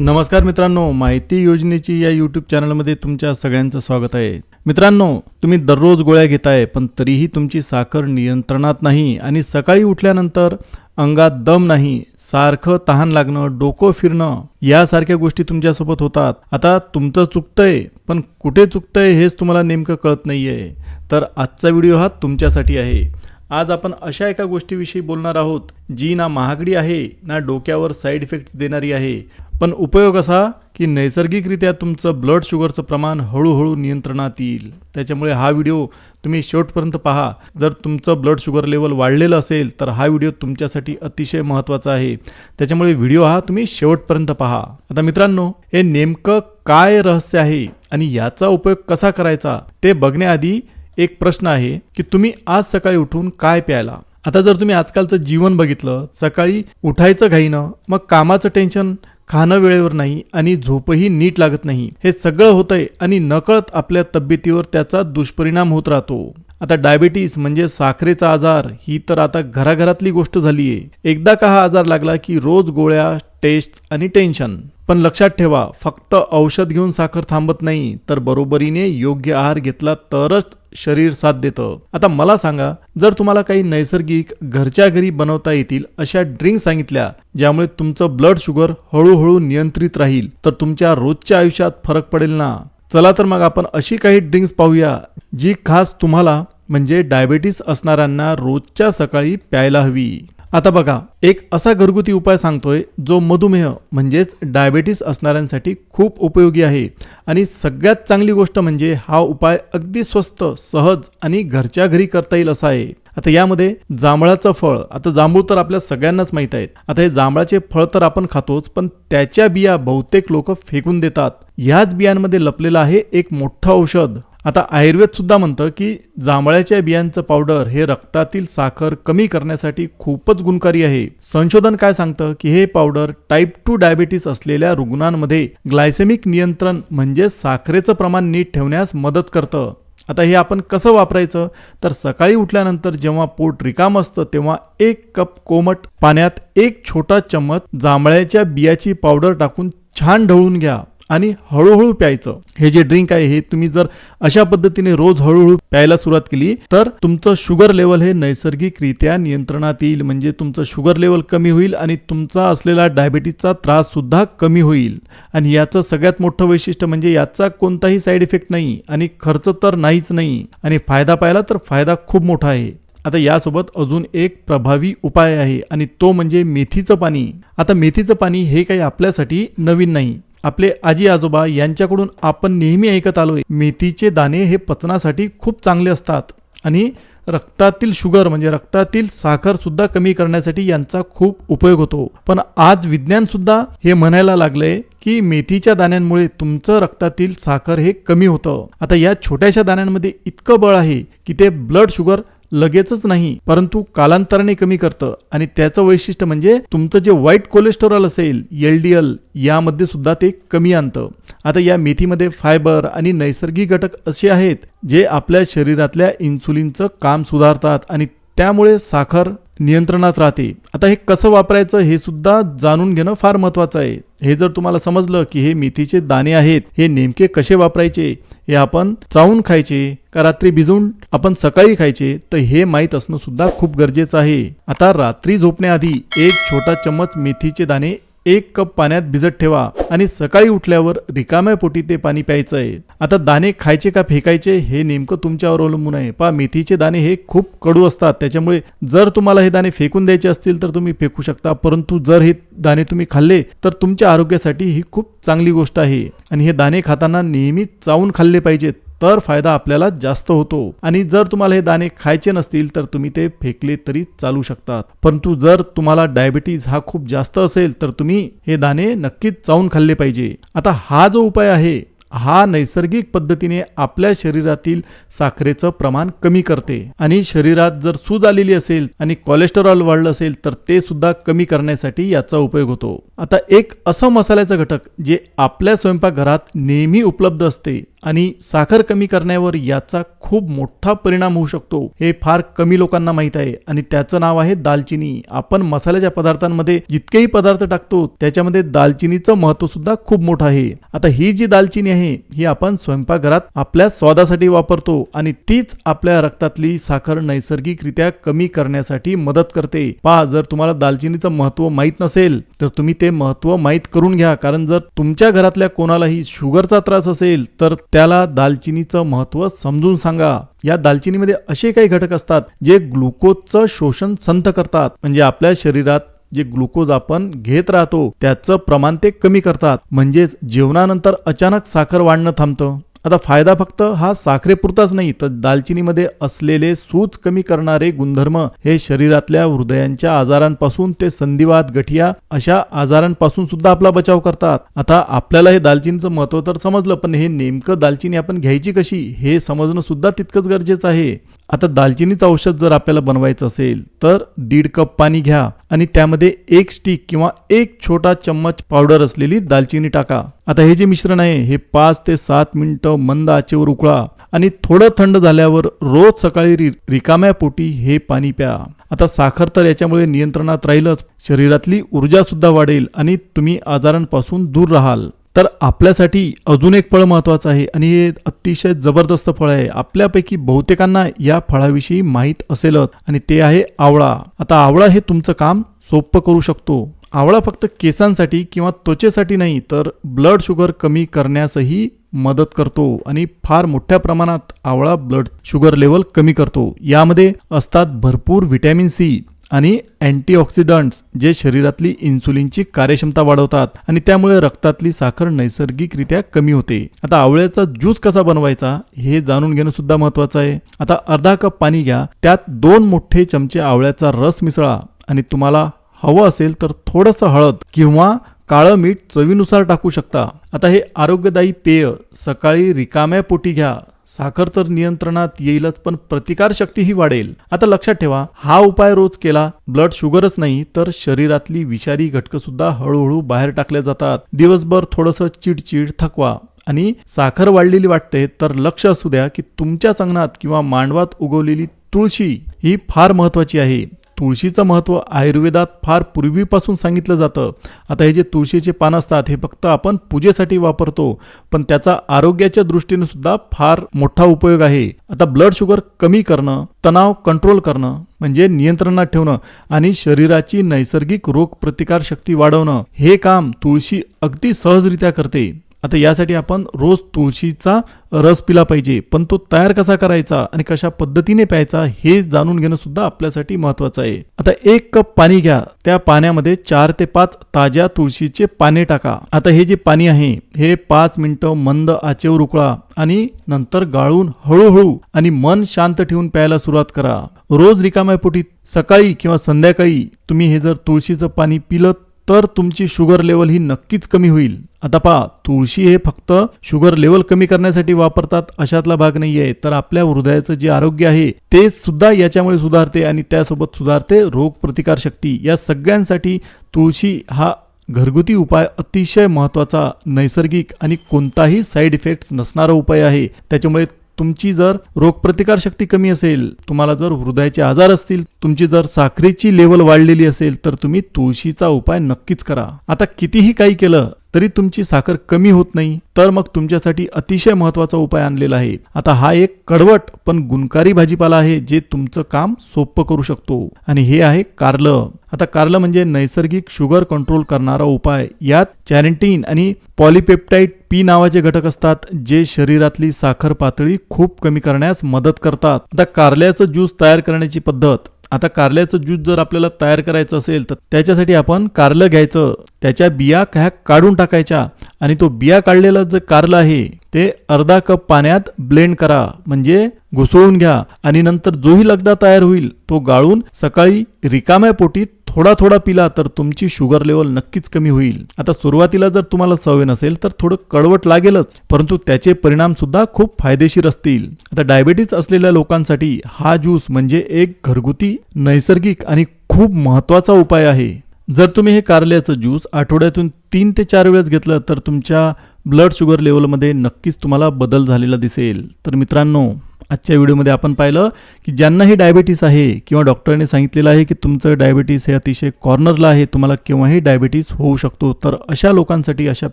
नमस्कार मित्रांनो माहिती योजनेची या यूट्यूब चॅनलमध्ये तुमच्या सगळ्यांचं स्वागत आहे. मित्रांनो तुम्ही दररोज गोळ्या घेताय पण तरीही तुमची साखर नियंत्रणात नाही आणि सकाळी उठल्यानंतर अंगात दम नाही सारखं तहान लागणं डोकं फिरणं यासारख्या गोष्टी तुमच्यासोबत होतात. आता तुमचं चुकतंय पण कुठे चुकतंय हेच तुम्हाला नेमकं कळत नाहीये. तर आजचा व्हिडिओ हा तुमच्यासाठी आहे. आज आपण अशा एका गोष्टीविषयी बोलणार आहोत जी ना महागडी आहे ना डोक्यावर साईड इफेक्ट्स देणारी आहे. पण उपयोग असा की नैसर्गिकरित्या तुमचं ब्लड शुगरचं प्रमाण हळूहळू नियंत्रणात येईल. त्याच्यामुळे हा व्हिडिओ तुम्ही शेवटपर्यंत पहा. जर तुमचं ब्लड शुगर लेवल वाढलेलं असेल तर हा व्हिडिओ तुमच्यासाठी अतिशय महत्त्वाचा आहे. त्याच्यामुळे व्हिडिओ हा तुम्ही शेवटपर्यंत पहा. आता मित्रांनो हे नेमकं काय रहस्य आहे आणि याचा उपयोग कसा करायचा ते बघण्याआधी एक प्रश्न आहे की तुम्ही आज सकाळी उठून काय प्यायला? आता जर तुम्ही आजकालचं जीवन बघितलं सकाळी उठायचं घाईनं मग कामाचं टेन्शन खाणं वेळेवर नाही आणि झोपही नीट लागत नाही. हे सगळं होतंय आणि नकळत आपल्या तब्येतीवर त्याचा दुष्परिणाम होत राहतो. आता डायबिटीस म्हणजे साखरेचा आजार ही तर आता घराघरातली गोष्ट झाली आहे एकदा का हा आजार लागला की रोज गोळ्या टेस्ट आणि टेन्शन. पण लक्षात ठेवा फक्त औषध घेऊन साखर थांबत नाही तर बरोबरीने योग्य आहार घेतला तरच शरीर साथ देतं. आता मला सांगा जर तुम्हाला काही नैसर्गिक घरच्या घरी बनवता येतील अशा ड्रिंक सांगितल्या ज्यामुळे तुमचं ब्लड शुगर हळूहळू नियंत्रित राहील तर तुमच्या रोजच्या आयुष्यात फरक पडेल ना? चला तर मग आपण अशी काही ड्रिंक्स पाहूया जी खास तुम्हाला म्हणजे डायबेटीस असणाऱ्यांना रोजच्या सकाळी प्यायला हवी. आता बघा एक असा घरगुती उपाय सांगतोय जो मधुमेह म्हणजेच डायबेटीस असणाऱ्यांसाठी खूप उपयोगी आहे. आणि सगळ्यात चांगली गोष्ट म्हणजे हा उपाय अगदी स्वस्त सहज आणि घरच्या घरी करता येईल असा आहे. आता यामध्ये जांभळाचं फळ आता जांभूळ तर आपल्या सगळ्यांनाच माहीत आहेत आता हे जांभळाचे फळ तर आपण खातोच पण त्याच्या बिया बहुतेक लोक फेकून देतात. ह्याच बियांमध्ये लपलेलं आहे एक मोठं औषध. आता आयुर्वेद सुद्धा म्हणतं की जांभळाच्या बियांचं पावडर हे रक्तातील साखर कमी करण्यासाठी खूपच गुणकारी आहे. संशोधन काय सांगतं की हे पावडर टाईप टू डायबिटीस असलेल्या रुग्णांमध्ये ग्लायसेमिक नियंत्रण म्हणजे साखरेचं प्रमाण नीट ठेवण्यास मदत करतं. आता हे आपण कसं वापरायचं? तर सकाळी उठल्यानंतर जेव्हा पोट रिकाम असतं तेव्हा एक कप कोमट पाण्यात एक छोटा चम्मच जांभळ्याच्या बियाची पावडर टाकून छान ढवळून घ्या. आणि हळूहळू प्यायचं. हे जे ड्रिंक आहे हे तुम्ही जर अशा पद्धतीने रोज हळूहळू प्यायला सुरुवात केली तर तुमचं शुगर लेवल हे नैसर्गिकरित्या नियंत्रणात येईल. म्हणजे तुमचं शुगर लेवल कमी होईल आणि तुमचा असलेला डायबिटीसचा त्रास सुद्धा कमी होईल. आणि याचं सगळ्यात मोठं वैशिष्ट्य म्हणजे याचा कोणताही साईड इफेक्ट नाही आणि खर्च तर नाहीच नाही. आणि फायदा पाहिला तर फायदा खूप मोठा आहे. आता यासोबत अजून एक प्रभावी उपाय आहे आणि तो म्हणजे मेथीचं पाणी. आता मेथीचं पाणी हे काही आपल्यासाठी नवीन नाही. आपले आजी आजोबा यांच्याकडून आपण नेहमी ऐकत आलोय. मेथीचे दाणे हे पचनासाठी खूप चांगले असतात आणि रक्तातील शुगर म्हणजे रक्तातील साखर सुद्धा कमी करण्यासाठी यांचा खूप उपयोग होतो. पण आज विज्ञान सुद्धा हे म्हणायला लागलंय की मेथीच्या दाण्यांमुळे तुमचं रक्तातील साखर हे कमी होतं. आता या छोट्याशा दाण्यांमध्ये इतकं बळ आहे की ते ब्लड शुगर लगेचच नाही परंतु कालांतराने कमी करतं. आणि त्याचं वैशिष्ट्य म्हणजे तुमचं जे वाईट कोलेस्टेरॉल असेल एल डी एल यामध्ये सुद्धा ते कमी आणतं. आता या मेथीमध्ये फायबर आणि नैसर्गिक घटक असे आहेत जे आपल्या शरीरातल्या इन्सुलिनचं काम सुधारतात आणि त्यामुळे साखर नियंत्रणात राहते. आता हे कसं वापरायचं हे सुद्धा जाणून घेणं फार महत्वाचं आहे. हे जर तुम्हाला समजलं की हे मेथीचे दाणे आहेत हे नेमके कसे वापरायचे हे आपण चावून खायचे का रात्री भिजवून आपण सकाळी खायचे तर हे माहीत असणं सुद्धा खूप गरजेचं आहे. आता रात्री झोपण्याआधी एक छोटा चम्मच मेथीचे दाणे एक कप पाण्यात भिजत ठेवा आणि सकाळी उठल्यावर रिकाम्या पोटी ते पाणी प्यायचं आहे आता दाणे खायचे का फेकायचे हे नेमकं तुमच्यावर अवलंबून आहे. पा मेथीचे दाणे हे खूप कडू असतात. त्याच्यामुळे जर तुम्हाला हे दाणे फेकून द्यायचे असतील तर तुम्ही फेकू शकता. परंतु जर हे दाणे तुम्ही खाल्ले तर तुमच्या आरोग्यासाठी ही खूप चांगली गोष्ट आहे. आणि हे दाणे खाताना नेहमी चावून खाल्ले पाहिजेत. तर फायदा आपल्याला जास्त होतो. आणि जर तुम्हाला हे दाणे खायचे नसतील तर तुम्ही ते फेकले तरी चालू शकतात. परंतु जर तुम्हाला डायबिटीज हा खूप जास्त असेल तर तुम्ही हे दाणे नक्कीच चावून खाल्ले पाहिजे. आता हा जो उपाय आहे हा नैसर्गिक पद्धतीने आपल्या शरीरातील साखरेचं प्रमाण कमी करते. आणि शरीरात जर सूज आलेली असेल आणि कोलेस्टेरॉल वाढलं असेल तर ते सुद्धा कमी करण्यासाठी याचा उपयोग होतो. आता एक असं मसाल्याचं घटक जे आपल्या स्वयंपाकघरात नेहमी उपलब्ध असते आणि साखर कमी करण्यावर याचा खूप मोठा परिणाम होऊ शकतो. हे फार कमी लोकांना माहीत आहे आणि त्याचं नाव आहे दालचिनी. आपण मसाल्याच्या पदार्थांमध्ये जितकेही पदार्थ टाकतो त्याच्यामध्ये दालचिनीचं महत्त्व सुद्धा खूप मोठं आहे. आता ही जी दालचिनी आहे ही आपण स्वयंपाकघरात आपल्या स्वादासाठी वापरतो आणि तीच आपल्या रक्तातली साखर नैसर्गिकरित्या कमी करण्यासाठी मदत करते. पहा जर तुम्हाला दालचिनीचं महत्त्व माहीत नसेल तर तुम्ही ते महत्त्व माहीत करून घ्या. कारण जर तुमच्या घरातल्या कोणालाही शुगरचा त्रास असेल तर त्याला दालचिनीचं महत्त्व समजून सांगा. या दालचिनीमध्ये असे काही घटक असतात जे ग्लुकोजचं शोषण संथ करतात. म्हणजे आपल्या शरीरात जे ग्लुकोज आपण घेत राहतो त्याचं प्रमाण ते कमी करतात. म्हणजेच जेवणानंतर अचानक साखर वाढणं थांबतं. आता फायदा फक्त हा साखरेपुरताच नाही तर दालचिनीमध्ये असलेले सूज कमी करणारे गुणधर्म हे शरीरातल्या हृदयांच्या आजारांपासून ते संधिवात गठिया अशा आजारांपासून सुद्धा आपला बचाव करतात. आता आपल्याला हे दालचिनीचं महत्त्व तर समजलं पण हे नेमकं दालचिनी आपण घ्यायची कशी हे समजणं सुद्धा तितकंच गरजेचं आहे. आता दालचिनीचं औषध जर आपल्याला बनवायचं असेल तर दीड कप पाणी घ्या आणि त्यामध्ये एक स्टिक किंवा एक छोटा चम्मच पावडर असलेली दालचिनी टाका. आता हे जे मिश्रण आहे हे पाच ते सात मिनिट मंद आचेवर उकळा आणि थोडं थंड झाल्यावर रोज सकाळी रि रिकाम्या पोटी हे पाणी प्या. आता साखर तर याच्यामुळे नियंत्रणात राहीलच. शरीरातली ऊर्जा सुद्धा वाढेल आणि तुम्ही आजारांपासून दूर राहाल. तर आपल्यासाठी अजून एक फळ महत्वाचं आहे आणि हे अतिशय जबरदस्त फळ आहे. आपल्यापैकी बहुतेकांना या फळाविषयी माहीत असेलच आणि ते आहे आवळा. आता आवळा हे तुमचं काम सोपं करू शकतो. आवळा फक्त केसांसाठी किंवा त्वचेसाठी नाही तर ब्लड शुगर कमी करण्यासही मदत करतो आणि फार मोठ्या प्रमाणात आवळा ब्लड शुगर लेवल कमी करतो. यामध्ये असतात भरपूर व्हिटॅमिन सी आणि अँटीऑक्सिडंट्स जे शरीरातली इन्सुलिनची कार्यक्षमता वाढवतात आणि त्यामुळे रक्तातली साखर नैसर्गिकरित्या कमी होते. आता आवळ्याचा ज्यूस कसा बनवायचा हे जाणून घेणं सुद्धा महत्वाचं आहे. आता अर्धा कप पाणी घ्या. त्यात दोन मोठे चमचे आवळ्याचा रस मिसळा आणि तुम्हाला हवं असेल तर थोडंसं हळद किंवा काळं मीठ चवीनुसार टाकू शकता. आता हे आरोग्यदायी पेय सकाळी रिकाम्या पोटी घ्या. साखर तर नियंत्रणात येईलच पण प्रतिकारशक्तीही वाढेल. आता लक्षात ठेवा हा उपाय रोज केला ब्लड शुगरच नाही तर शरीरातली विषारी घटकं सुद्धा हळूहळू बाहेर टाकल्या जातात. दिवसभर थोडंसं चिडचिड थकवा आणि साखर वाढलेली वाटते तर लक्ष असू द्या की तुमच्याच अंगणात किंवा मांडवात उगवलेली तुळशी ही फार महत्वाची आहे. तुळशीचं महत्त्व आयुर्वेदात फार पूर्वीपासून सांगितलं जातं. आता हे जे तुळशीचे पान असतात हे फक्त आपण पूजेसाठी वापरतो पण त्याचा आरोग्याच्या दृष्टीने सुद्धा फार मोठा उपयोग आहे. आता ब्लड शुगर कमी करणं तणाव कंट्रोल करणं म्हणजे नियंत्रणात ठेवणं आणि शरीराची नैसर्गिक रोग प्रतिकार शक्ती वाढवणं हे काम तुळशी अगदी सहजरित्या करते. आता यासाठी आपण रोज तुळशीचा रस पिला पाहिजे पण तो तयार कसा करायचा आणि कशा पद्धतीने प्यायचा हे जाणून घेणं सुद्धा आपल्यासाठी महत्वाचं आहे. आता एक कप पाणी घ्या त्या पाण्यामध्ये चार ते पाच ताज्या तुळशीचे पाने टाका. आता हे जे पाणी आहे हे पाच मिनिटं मंद आचेवर उकळा आणि नंतर गाळून हळूहळू आणि मन शांत ठेवून प्यायला सुरुवात करा. रोज रिकाम्या पोटी सकाळी किंवा संध्याकाळी तुम्ही हे जर तुळशीचं पाणी पिलं तर तुमची शुगर लेवल ही नक्कीच कमी होईल. आता पहा तुळशी हे फक्त शुगर लेवल कमी करण्यासाठी वापरतात अशातला भाग नाहीये. तर आपल्या हृदयाचं जे आरोग्य आहे ते सुद्धा याच्यामुळे सुधारते आणि त्यासोबत सुधारते रोग प्रतिकार शक्ती. या सगळ्यांसाठी तुळशी हा घरगुती उपाय अतिशय महत्त्वाचा नैसर्गिक आणि कोणताही साईड इफेक्ट्स नसणारा उपाय आहे. त्याच्यामुळे तुमची जर रोगप्रतिकार शक्ती कमी असेल तुम्हाला जर हृदयाचे आजार असतील तुमची जर साखरेची लेवल वाढलेली असेल तर तुम्ही तुळशीचा उपाय नक्कीच करा. आता कितीही काही केलं तरी तुमची साखर कमी होत नाही. तर मग तुमच्यासाठी अतिशय महत्त्वाचा उपाय आणलेला आहे. आता हा एक कडवट पण गुणकारी भाजीपाला आहे जे तुमचं काम सोपं करू शकतो. आणि हे आहे कारलं. आता कारलं म्हणजे नैसर्गिक शुगर कंट्रोल करणारा उपाय. यात चॅरेंटीन आणि पॉलिपेप्टाईड पी नावाचे घटक असतात जे शरीरातली साखर पातळी खूप कमी करण्यास मदत करतात. आता कारल्याचं ज्यूस तयार करण्याची पद्धत. आता कारल्याचं ज्यूस जर आपल्याला तयार करायचं असेल तर त्याच्यासाठी आपण कारलं घ्यायचं. त्याच्या बिया ह्या काढून टाकायच्या. आणि तो बिया काढलेला जे कारलं आहे ते अर्धा कप पाण्यात ब्लेंड करा. म्हणजे घुसळून घ्या. आणि नंतर जोही लगदा तयार होईल तो गाळून सकाळी रिकाम्या पोटीत थोडा थोडा पिला तर तुमची शुगर लेवल नक्कीच कमी होईल. आता सुरुवातीला जर तुम्हाला सवय नसेल तर थोडं कडवट लागेलच परंतु त्याचे परिणाम सुद्धा खूप फायदेशीर असतील. आता डायबेटीस असलेल्या लोकांसाठी हा ज्यूस म्हणजे एक घरगुती नैसर्गिक आणि खूप महत्त्वाचा उपाय आहे. जर तुम्ही हे कारल्याचं ज्यूस आठवड्यातून तीन ते चार वेळेस घेतलं तर तुमच्या ब्लड शुगर लेवलमध्ये नक्कीच तुम्हाला बदल झालेला दिसेल. तर मित्रांनो आजच्या व्हिडिओमध्ये आपण पाहिलं की ज्यांना हे डायबिटीस आहे किंवा डॉक्टरने सांगितलेलं आहे की तुमचं डायबिटीस हे अतिशय कॉर्नरला आहे तुम्हाला केव्हाही डायबिटीस होऊ शकतो. तर अशा लोकांसाठी अशा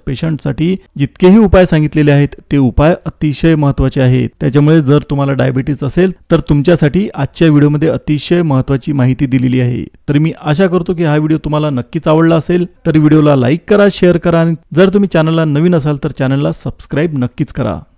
पेशंटसाठी जितकेही उपाय सांगितलेले आहेत ते उपाय अतिशय महत्त्वाचे आहेत. त्याच्यामुळे जर तुम्हाला डायबिटीस असेल तर तुमच्यासाठी आजच्या व्हिडिओमध्ये अतिशय महत्त्वाची माहिती दिलेली आहे. तर मी आशा करतो की हा व्हिडिओ तुम्हाला नक्कीच आवडला असेल तर व्हिडिओला लाईक करा शेअर करा आणि जर तुम्ही चॅनलला नवीन असाल तर चॅनलला सबस्क्राईब नक्कीच करा.